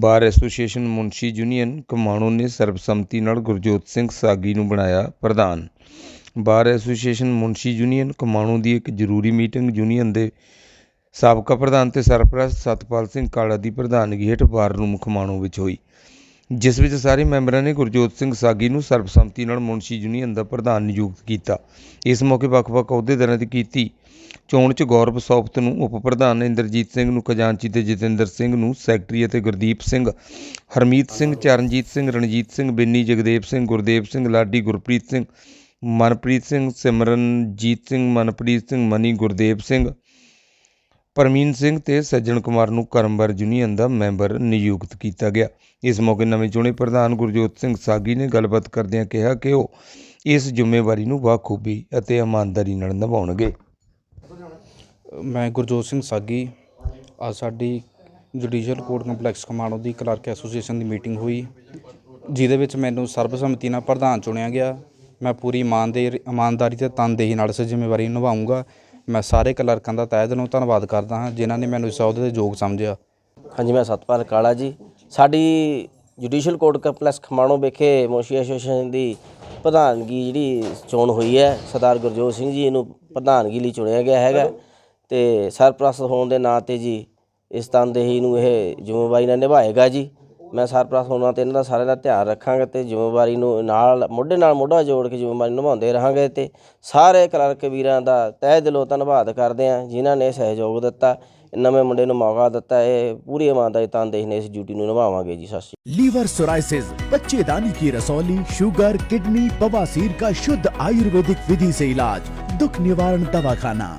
ਬਾਰ association ਮੁਨਸ਼ੀ union Khamanon ਨੇ ਸਰਬਸੰਮਤੀ ਨਾਲ ਗੁਰਜੋਤ ਸਿੰਘ ਸਾਗੀ ਨੂੰ ਬਣਾਇਆ ਪ੍ਰਧਾਨ। ਬਾਰ ਐਸੋਸੀਏਸ਼ਨ ਮੁਨਸ਼ੀ ਯੂਨੀਅਨ ਖਮਾਣੋਂ ਦੀ ਇੱਕ ਜ਼ਰੂਰੀ ਮੀਟਿੰਗ ਯੂਨੀਅਨ ਦੇ ਸਾਬਕਾ ਪ੍ਰਧਾਨ ਤੇ ਸਰਪ੍ਰਸਤ ਸਤਪਾਲ ਸਿੰਘ ਕਾਲਾ ਦੀ ਪ੍ਰਧਾਨਗੀ ਹੇਠ ਬਾਰ ਰੂਮ ਖਮਾਣੋਂ ਵਿੱਚ ਹੋਈ। ਜਿਸ ਵਿੱਚ ਸਾਰੇ ਮੈਂਬਰਾਂ ਨੇ ਗੁਰਜੋਤ ਸਿੰਘ ਸਾਗੀ ਨੂੰ ਸਰਬਸੰਮਤੀ ਨਾਲ ਮੁਨਸ਼ੀ ਯੂਨੀਅਨ ਦਾ ਪ੍ਰਧਾਨ ਨਿਯੁਕਤ ਕੀਤਾ। ਇਸ ਮੌਕੇ ਵੱਖ-ਵੱਖ ਅਹੁਦੇਦਾਰਾਂ ਦੀ ਕੀਤੀ ਚੋਣ 'ਚ ਗੌਰਵ ਸੌਫਤ ਨੂੰ ਉਪ ਪ੍ਰਧਾਨ ਇੰਦਰਜੀਤ ਸਿੰਘ ਨੂੰ ਖਜ਼ਾਨਚੀ ਤੇ ਜਤਿੰਦਰ ਸਿੰਘ ਨੂੰ ਸੈਕਟਰੀ ਅਤੇ ਗੁਰਦੀਪ ਸਿੰਘ, ਹਰਮੀਤ ਸਿੰਘ, ਚਰਨਜੀਤ ਸਿੰਘ, ਰਣਜੀਤ ਸਿੰਘ, ਬਿੰਨੀ, ਜਗਦੇਵ ਸਿੰਘ, ਗੁਰਦੇਵ ਸਿੰਘ, ਲਾਡੀ, ਗੁਰਪ੍ਰੀਤ ਸਿੰਘ, ਮਨਪ੍ਰੀਤ ਸਿੰਘ, ਸਿਮਰਨਜੀਤ ਸਿੰਘ, ਮਨਪ੍ਰੀਤ ਸਿੰਘ, ਮਨੀ, ਗੁਰਦੇਵ ਸਿੰਘ, ਪਰਮੀਨ ਸਿੰਘ ਤੇ ਸੱਜਣ ਕੁਮਾਰ ਨੂੰ ਕਰਮਵਰ ਯੂਨੀਅਨ ਦਾ ਮੈਂਬਰ ਨਿਯੁਕਤ ਕੀਤਾ ਗਿਆ। ਇਸ ਮੌਕੇ ਨਵੇਂ ਚੁਣੇ ਪ੍ਰਧਾਨ ਗੁਰਜੋਤ ਸਿੰਘ ਸਾਗੀ ਨੇ ਗੱਲਬਾਤ ਕਰਦਿਆਂ ਕਿਹਾ ਕਿ ਉਹ ਇਸ ਜ਼ਿੰਮੇਵਾਰੀ ਨੂੰ ਬਾਖੂਬੀ ਅਤੇ ਇਮਾਨਦਾਰੀ ਨਾਲ ਨਿਭਾਉਣਗੇ। ਮੈਂ ਗੁਰਜੋਤ ਸਿੰਘ ਸਾਗੀ। ਅੱਜ ਸਾਡੀ ਜੁਡੀਸ਼ੀਅਲ ਕੋਰਟ ਕੰਪਲੈਕਸ ਖਮਾਣੋ ਦੀ ਕਲਰਕ ਐਸੋਸੀਏਸ਼ਨ ਦੀ ਮੀਟਿੰਗ ਹੋਈ। ਜਿਹਦੇ ਵਿੱਚ ਮੈਨੂੰ ਸਰਬਸੰਮਤੀ ਨਾਲ ਪ੍ਰਧਾਨ ਚੁਣਿਆ ਗਿਆ। ਮੈਂ ਪੂਰੀ ਇਮਾਨਦਾਰੀ ਇਮਾਨਦਾਰੀ ਤੇ ਤਨਦੇਹੀ ਨਾਲ ਇਸ ਜ਼ਿੰਮੇਵਾਰੀ ਨਿਭਾਉਂਗਾ ਮੈਂ ਸਾਰੇ ਕਲਰਕਾਂ ਦਾ ਤਹਿ ਦਿਲੋਂ ਧੰਨਵਾਦ ਕਰਦਾ ਹਾਂ, ਜਿਨ੍ਹਾਂ ਨੇ ਮੈਨੂੰ ਇਸ ਅਹੁਦੇ ਦੇ ਯੋਗ ਸਮਝਿਆ। ਹਾਂਜੀ, ਮੈਂ ਸਤਪਾਲ ਕਾਲਾ ਜੀ। ਸਾਡੀ ਜੁਡੀਸ਼ੀਅਲ ਕੋਰਟ ਕੰਪਲੈਕਸ ਖਮਾਣੋ ਵਿਖੇ ਮੋਸ਼ੀ ਐਸੋਸੀਏਸ਼ਨ ਦੀ ਪ੍ਰਧਾਨਗੀ ਜਿਹੜੀ ਚੋਣ ਹੋਈ ਹੈ, ਸਰਦਾਰ ਗੁਰਜੋਤ ਸਿੰਘ ਜੀ ਨੂੰ ਪ੍ਰਧਾਨਗੀ ਲਈ ਚੁਣਿਆ ਗਿਆ ਹੈਗਾ। ਤੇ ਸਰਪ੍ਰਸਤ ਹੋਣ ਦੇ ਨਾਂ ਤੇ ਜੀ ਇਸ ਤਨਦੇਹੀ ਨੂੰ ਇਹ ਜ਼ਿੰਮੇਵਾਰੀ ਨਾਲ ਨਿਭਾਏਗਾ ਜੀ ਮੈਂ ਸਰਪ੍ਰਸਤ ਹੋਣਾ ਤੇ ਇਹਨਾਂ ਦਾ ਸਾਰਿਆਂ ਦਾ ਧਿਆਨ ਰੱਖਾਂਗਾ ਤੇ ਜ਼ਿੰਮੇਵਾਰੀ ਨੂੰ ਨਾਲ ਮੋਢੇ ਨਾਲ ਮੋਢਾ ਜੋੜ ਕੇ ਜ਼ਿੰਮੇਵਾਰੀ ਨਿਭਾਉਂਦੇ ਰਹਾਂਗੇ ਤੇ ਸਾਰੇ ਕਲਰਕ ਵੀਰਾਂ ਦਾ ਤਹਿ ਦਿਲੋਂ ਧੰਨਵਾਦ ਕਰਦੇ ਹਾਂ ਜਿਨ੍ਹਾਂ ਨੇ ਸਹਿਯੋਗ ਦਿੱਤਾ ਨਵੇਂ ਮੁੰਡੇ ਨੂੰ ਮੌਕਾ ਦਿੱਤਾ ਇਹ ਪੂਰੀ ਇਮਾਨਦਾਰੀ ਤਨਦੇਹੀ ਨੇ ਇਸ ਡਿਊਟੀ ਨੂੰ ਨਿਭਾਵਾਂਗੇ ਜੀ ਸਤਿ ਸ਼੍ਰੀ लीवर सोराइसिस बच्चेदानी की रसौली शुगर किडनी बवासीर का शुद्ध आयुर्वेदिक विधि से इलाज दुख निवारण दवाखाना